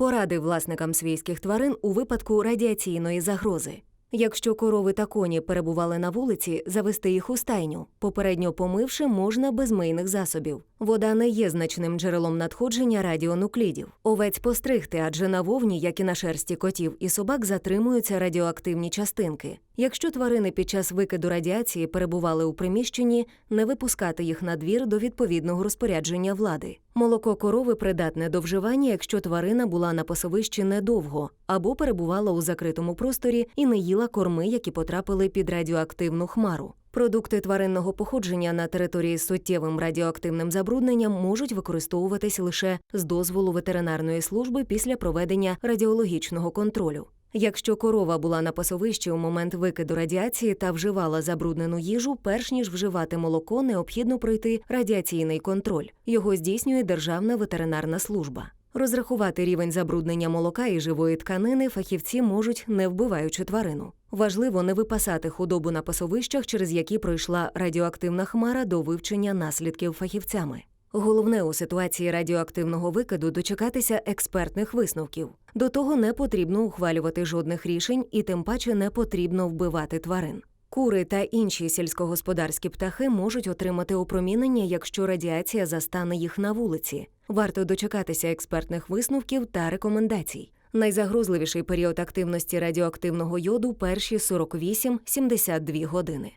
Поради власникам свійських тварин у випадку радіаційної загрози. Якщо корови та коні перебували на вулиці, завести їх у стайню, попередньо помивши можна без мийних засобів. Вода не є значним джерелом надходження радіонуклідів. Овець постригти, адже на вовні, як і на шерсті котів і собак, затримуються радіоактивні частинки. Якщо тварини під час викиду радіації перебували у приміщенні, не випускати їх на двір до відповідного розпорядження влади. Молоко корови придатне до вживання, якщо тварина була на пасовищі недовго або перебувала у закритому просторі і не їла корми, які потрапили під радіоактивну хмару. Продукти тваринного походження на території з суттєвим радіоактивним забрудненням можуть використовуватись лише з дозволу ветеринарної служби після проведення радіологічного контролю. Якщо корова була на пасовищі у момент викиду радіації та вживала забруднену їжу, перш ніж вживати молоко, необхідно пройти радіаційний контроль. Його здійснює Державна ветеринарна служба. Розрахувати рівень забруднення молока і живої тканини фахівці можуть, не вбиваючи тварину. Важливо не випасати худобу на пасовищах, через які пройшла радіоактивна хмара до вивчення наслідків фахівцями. Головне у ситуації радіоактивного викиду дочекатися експертних висновків. До того не потрібно ухвалювати жодних рішень і тим паче не потрібно вбивати тварин. Кури та інші сільськогосподарські птахи можуть отримати опромінення, якщо радіація застане їх на вулиці. Варто дочекатися експертних висновків та рекомендацій. Найзагрозливіший період активності радіоактивного йоду перші 48-72 години.